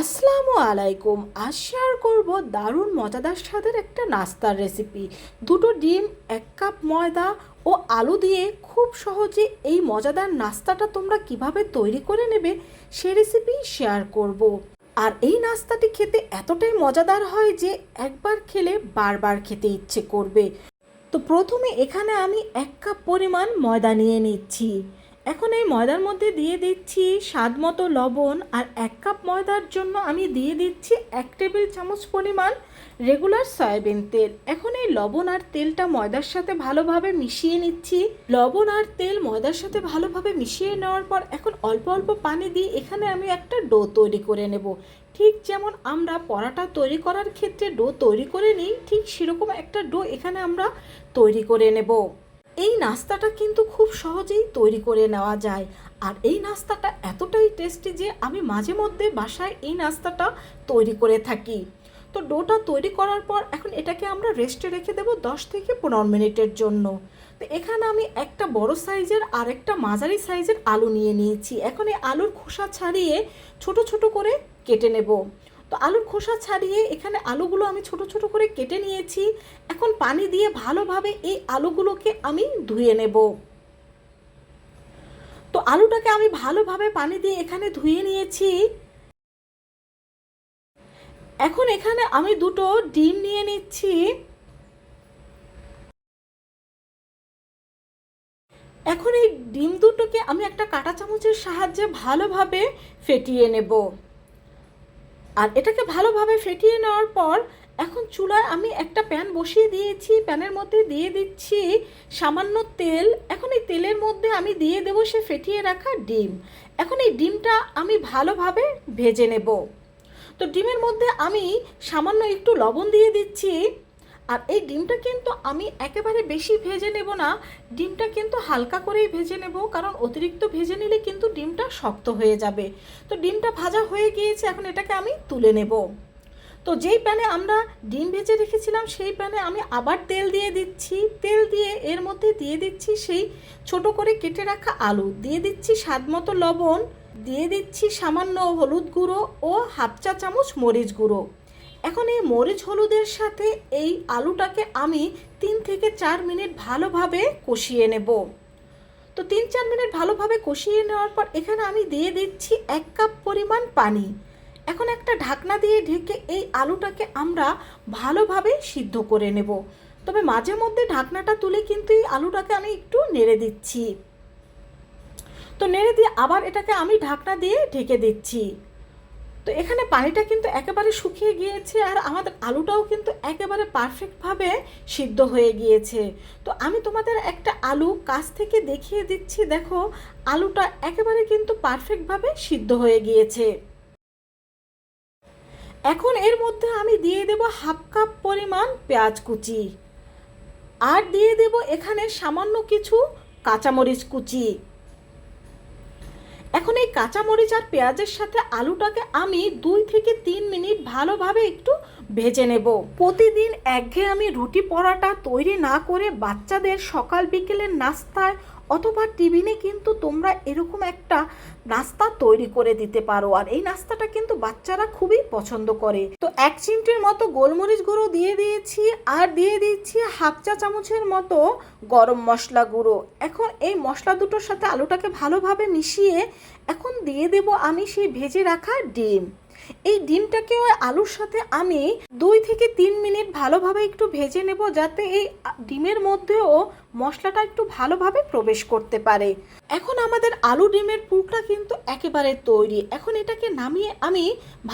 আসসালামু আলাইকুম আজ শেয়ার করব দারুণ মজাদার স্বাদের একটা নাস্তার রেসিপি দুটো ডিম, এক কাপ ময়দা ও আলু দিয়ে খুব সহজে এই মজাদার নাস্তাটা তোমরা কীভাবে তৈরি করে নেবে সে রেসিপি শেয়ার করব। আর এই নাস্তাটি খেতে এতটাই মজাদার হয় যে একবার খেলে বারবার খেতে ইচ্ছে করবে। তো প্রথমে এখানে আমি এক কাপ পরিমাণ ময়দা নিয়ে নিচ্ছি। এখন এই ময়দার মধ্যে দিয়ে দিচ্ছি স্বাদ মতো লবণ আর এক কাপ ময়দার জন্য আমি দিয়ে দিচ্ছি এক টেবিল চামচ পরিমাণ রেগুলার সয়াবিন তেল। এখন এই লবণ আর তেলটা ময়দার সাথে ভালোভাবে মিশিয়ে নিচ্ছি। লবণ আর তেল ময়দার সাথে ভালোভাবে মিশিয়ে নেওয়ার পর এখন অল্প অল্প পানি দিয়ে এখানে আমি একটা ডো তৈরি করে নেব। ঠিক যেমন আমরা পরাটা তৈরি করার ক্ষেত্রে ডো তৈরি করে নিই, ঠিক সেরকম একটা ডো এখানে আমরা তৈরি করে নেব। এই নাস্তাটা কিন্তু খুব সহজেই তৈরি করে নেওয়া যায়। আর এই নাস্তাটা এতটাই টেস্টি যে আমি মাঝে মধ্যে বাসায় এই নাস্তাটা তৈরি করে থাকি। তো ডোটা তৈরি করার পর এখন এটাকে আমরা রেস্টে রেখে দেবো দশ থেকে পনেরো মিনিটের জন্য। তো এখানে আমি একটা বড় সাইজের আর একটা মাঝারি সাইজের আলু নিয়ে নিয়েছি। এখন এই আলুর খোসা ছাড়িয়ে ছোট ছোট করে কেটে নেব। তো আলুর খোসা ছাড়িয়ে এখানে আলুগুলো আমি ছোট ছোট করে কেটে নিয়েছি। এখন পানি দিয়ে ভালোভাবে এই আলুগুলোকে আমি ধুয়ে নেব। তো আলুটাকে আমি ভালোভাবে পানি দিয়ে এখানে ধুয়ে নিয়েছি। এখন এখানে আমি দুটো ডিম নিয়ে নিচ্ছি। এখন এই ডিম দুটোকে আমি একটা কাঁটা চামচের সাহায্যে ভালোভাবে ফেটিয়ে নেব। আর এটাকে ভালোভাবে ফেটিয়ে নেওয়ার পর এখন চুলায় আমি একটা প্যান বসিয়ে দিয়েছি, প্যানের মধ্যে দিয়ে দিচ্ছি সামান্য তেল। এখন এই তেলের মধ্যে আমি দিয়ে দেবো সে ফেটিয়ে রাখা ডিম। এখন এই ডিমটা আমি ভালোভাবে ভেজে নেব। তো ডিমের মধ্যে আমি সামান্য একটু লবণ দিয়ে দিচ্ছি। আর এই ডিমটা কিন্তু আমি একেবারে বেশি ভেজে নেব না। ডিমটা কিন্তু হালকা করেই ভেজে নেব, কারণ অতিরিক্ত ভেজে নিলে কিন্তু ডিমটা শক্ত হয়ে যাবে। তো ডিমটা ভাজা হয়ে গিয়েছে, এখন এটাকে আমি তুলে নেব। তো যেই প্যানে আমরা ডিম ভেজে রেখেছিলাম, সেই প্যানে আমি আবার তেল দিয়ে দিচ্ছি। তেল দিয়ে এর মধ্যে দিয়ে দিচ্ছি সেই ছোট করে কেটে রাখা আলু। দিয়ে দিচ্ছি স্বাদ মতো লবণ। দিয়ে দিচ্ছি সামান্য হলুদ গুঁড়ো ও হাফ চা চামচ মরিচ গুঁড়ো। এখন এই মরিচ হলুদের সাথে এই আলুটাকে আমি তিন থেকে চার মিনিট ভালোভাবে কষিয়ে নেব। তো তিন চার মিনিট ভালোভাবে কষিয়ে নেওয়ার পর এখানে আমি দিয়ে দিচ্ছি এক কাপ পরিমাণ পানি। এখন একটা ঢাকনা দিয়ে ঢেকে এই আলুটাকে আমরা ভালোভাবে সিদ্ধ করে নেব। তবে মাঝে মধ্যে ঢাকনাটা তুলে কিন্তু এই আলুটাকে আমি একটু নেড়ে দিচ্ছি। তো নেড়ে দিয়ে আবার এটাকে আমি ঢাকনা দিয়ে ঢেকে দিচ্ছি। তো এখানে পানিটা কিন্তু একেবারে শুকিয়ে গিয়েছে আর আমাদের আলুটাও কিন্তু একেবারে পারফেক্টভাবে সিদ্ধ হয়ে গিয়েছে। তো আমি তোমাদের একটা আলু কাছ থেকে দেখিয়ে দিচ্ছি, দেখো আলুটা একেবারে কিন্তু পারফেক্টভাবে সিদ্ধ হয়ে গিয়েছে। এখন এর মধ্যে আমি দিয়ে দেব হাফ কাপ পরিমাণ পেঁয়াজ কুচি আর দিয়ে দেব এখানে সামান্য কিছু কাঁচামরিচ কুচি। এখন এই কাঁচামরিচ আর পেঁয়াজের সাথে আলুটাকে আমি দুই থেকে তিন মিনিট ভালোভাবে একটু ভেজে নেব। প্রতিদিন একঘেয়ে আমি রুটি পরাটা তৈরি না করে বাচ্চাদের সকাল বিকেলের নাস্তায় অথবা টিফিনে কিন্তু তোমরা এরকম একটা নাস্তা তৈরি করে দিতে পারো। আর এই নাস্তাটা কিন্তু বাচ্চারা খুবই পছন্দ করে। তো এক চিমটির মতো গোলমরিচ গুঁড়ো দিয়ে দিয়েছি আর দিয়ে দিচ্ছি হাফ চা চামচের মতো গরম মশলা গুঁড়ো। এখন এই মশলা দুটোর সাথে আলুটাকে ভালোভাবে মিশিয়ে এখন দিয়ে দেব আমি সেই ভেজে রাখা ডিম। এই ডিমটাকে ওই আলুর সাথে আমি দুই থেকে তিন মিনিট ভালোভাবে একটু ভেজে নেব যাতে এই ডিমের মধ্যেও মশলাটা একটু ভালোভাবে প্রবেশ করতে পারে। এখন আমাদের আলু ডিমের পুরটা কিন্তু একেবারে তৈরি। এখন এটাকে নামিয়ে আমি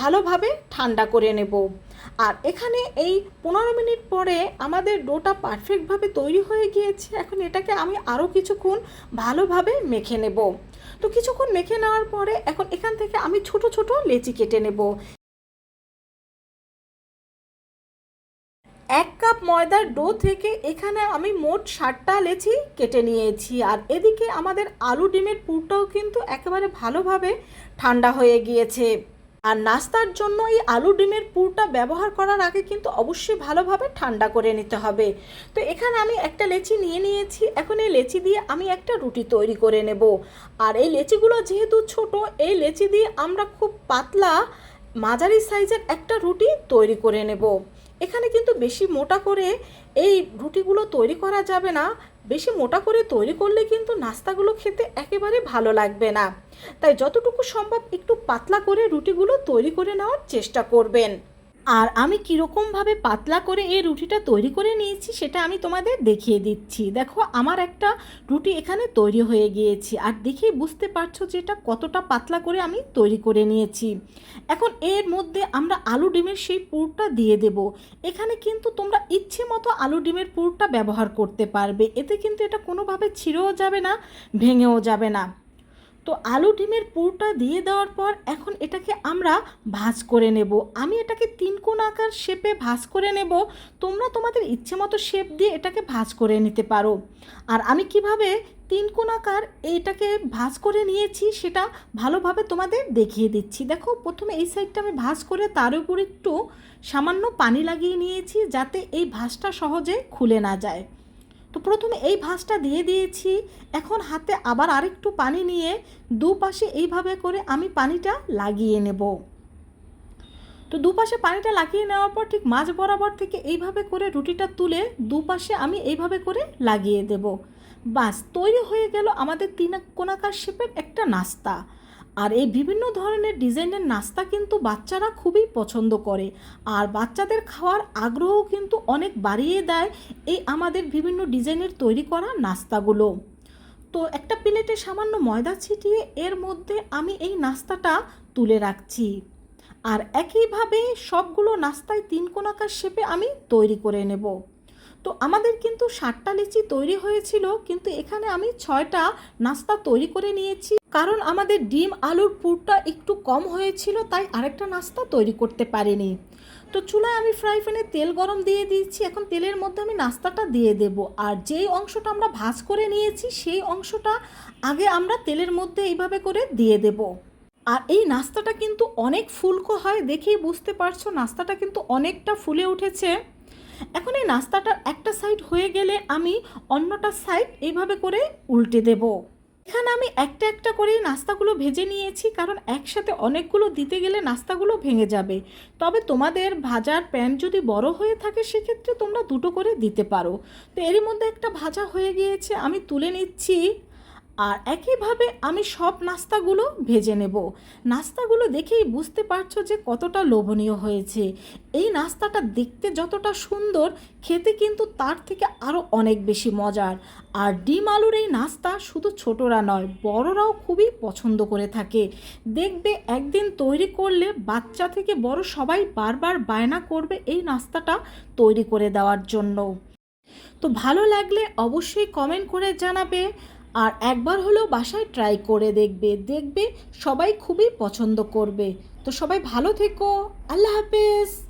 ভালোভাবে ঠান্ডা করে নেব। আর এখানে এই পনেরো মিনিট পরে আমাদের ডোটা পারফেক্টভাবে তৈরি হয়ে গিয়েছে। এখন এটাকে আমি আরও কিছুক্ষণ ভালোভাবে মেখে নেব। তো কিছুক্ষণ মেখে নেওয়ার পরে এখন এখান থেকে আমি ছোট ছোট লেচি কেটে নেব। ময়দার ডো থেকে এখানে আমি মোট ষাটটা লেচি কেটে নিয়েছি। আর এদিকে আমাদের আলু ডিমের পুরটাও কিন্তু একেবারে ভালোভাবে ঠান্ডা হয়ে গিয়েছে। আর নাস্তার জন্য এই আলু ডিমের পুরটা ব্যবহার করার আগে কিন্তু অবশ্যই ভালোভাবে ঠান্ডা করে নিতে হবে। তো এখানে আমি একটা লেচি নিয়ে নিয়েছি। এখন এই লেচি দিয়ে আমি একটা রুটি তৈরি করে নেব। আর এই লেচিগুলো যেহেতু ছোট, এই লেচি দিয়ে আমরা খুব পাতলা, মাঝারি সাইজের একটা রুটি তৈরি করে নেব। এখানে কিন্তু বেশি মোটা করে এই রুটিগুলো তৈরি করা যাবে না। বেশি মোটা করে তৈরি করলে কিন্তু নাস্তাগুলো খেতে একেবারে ভালো লাগবে না। তাই যতটুকু সম্ভব একটু পাতলা করে রুটিগুলো তৈরি করে নেওয়ার চেষ্টা করবেন। আর আমি কীরকমভাবে পাতলা করে এই রুটিটা তৈরি করে নিয়েছি সেটা আমি তোমাদের দেখিয়ে দিচ্ছি। দেখো, আমার একটা রুটি এখানে তৈরি হয়ে গিয়েছি। আর দেখেই বুঝতে পারছ যে এটা কতটা পাতলা করে আমি তৈরি করে নিয়েছি। এখন এর মধ্যে আমরা আলু ডিমের সেই পুরটা দিয়ে দেব। এখানে কিন্তু তোমরা ইচ্ছে মতো আলু ডিমের পুরটা ব্যবহার করতে পারবে। এতে কিন্তু এটা কোনোভাবে ছিঁড়েও যাবে না, ভেঙেও যাবে না। তো আলু ডিমের পুরটা দিয়ে দেওয়ার পর এখন এটাকে আমরা ভাজ করে নেব। আমি এটাকে তিন কোণ আকার শেপে ভাজ করে নেব। তোমরা তোমাদের ইচ্ছে মতো শেপ দিয়ে এটাকে ভাজ করে নিতে পারো। আর আমি কীভাবে তিন কোণ আকার এইটাকে ভাজ করে নিয়েছি সেটা ভালোভাবে তোমাদের দেখিয়ে দিচ্ছি। দেখো, প্রথমে এই সাইডটা আমি ভাজ করে তার উপর একটু সামান্য পানি লাগিয়ে নিয়েছি যাতে এই ভাজটা সহজে খুলে না যায়। তো প্রথমে এই ভাঁজটা দিয়ে দিয়েছি। এখন হাতে আবার আরেকটু পানি নিয়ে দুপাশে এইভাবে করে আমি পানিটা লাগিয়ে নেব। তো দুপাশে পানিটা লাগিয়ে নেওয়ার পর ঠিক মাঝ বরাবর থেকে এইভাবে করে রুটিটা তুলে দুপাশে আমি এইভাবে করে লাগিয়ে দেব। বাস, তৈরি হয়ে গেল আমাদের তিন কোনাকার শেপের একটা নাস্তা। আর এই বিভিন্ন ধরনের ডিজাইনের নাস্তা কিন্তু বাচ্চারা খুবই পছন্দ করে। আর বাচ্চাদের খাওয়ার আগ্রহ কিন্তু অনেক বাড়িয়ে দেয় এই আমাদের বিভিন্ন ডিজাইনের তৈরি করা নাস্তাগুলো। তো একটা প্লেটে সামান্য ময়দা ছিটিয়ে এর মধ্যে আমি এই নাস্তাটা তুলে রাখছি। আর একইভাবে সবগুলো নাস্তায় তিন কোনাকার শেপে আমি তৈরি করে নেব। তো আমাদের কিন্তু ষাটটা লিচি তৈরি হয়েছিল, কিন্তু এখানে আমি ছয়টা নাস্তা তৈরি করে নিয়েছি। কারণ আমাদের ডিম, আলুর পুরটা একটু কম হয়েছিল, তাই আরেকটা নাস্তা তৈরি করতে পারিনি। তো চুলায় আমি ফ্রাই প্যানে তেল গরম দিয়ে দিয়েছি, এখন তেলের মধ্যে আমি নাস্তাটা দিয়ে দেব। আর যেই অংশটা আমরা ভাজ করে নিয়েছি, সেই অংশটা আগে আমরা তেলের মধ্যে এইভাবে করে দিয়ে দেব। আর এই নাস্তাটা কিন্তু অনেক ফুলকো হয়, দেখেই বুঝতে পারছ, নাস্তাটা কিন্তু অনেকটা ফুলে উঠেছে। এখন এই নাস্তাটার একটা সাইড হয়ে গেলে আমি অন্যটা সাইড এইভাবে করে উল্টে দেব। এখানে আমি একটা একটা করেই নাস্তাগুলো ভেজে নিয়েছি, কারণ একসাথে অনেকগুলো দিতে গেলে নাস্তাগুলো ভেঙে যাবে। তবে তোমাদের ভাজার প্যান যদি বড় হয়ে থাকে, সেক্ষেত্রে তোমরা দুটো করে দিতে পারো। তো এরই মধ্যে একটা ভাজা হয়ে গিয়েছে, আমি তুলে নিচ্ছি। আর একইভাবে আমি সব নাস্তাগুলো ভেজে নেব। নাস্তাগুলো দেখেই বুঝতে পারছ যে কতটা লোভনীয় হয়েছে। এই নাস্তাটা দেখতে যতটা সুন্দর, খেতে কিন্তু তার থেকে আরও অনেক বেশি মজার। আর ডিম আলুর এই নাস্তা শুধু ছোটরা নয়, বড়রাও খুবই পছন্দ করে থাকে। দেখবে একদিন তৈরি করলে বাচ্চা থেকে বড় সবাই বারবার বায়না করবে এই নাস্তাটা তৈরি করে দেওয়ার জন্য। তো ভালো লাগলে অবশ্যই কমেন্ট করে জানাবে। আর একবার হলেও বাসায় ট্রাই করে দেখবে। দেখবে সবাই খুবই পছন্দ করবে। তো সবাই ভালো থেকো। আল্লাহ হাফেজ।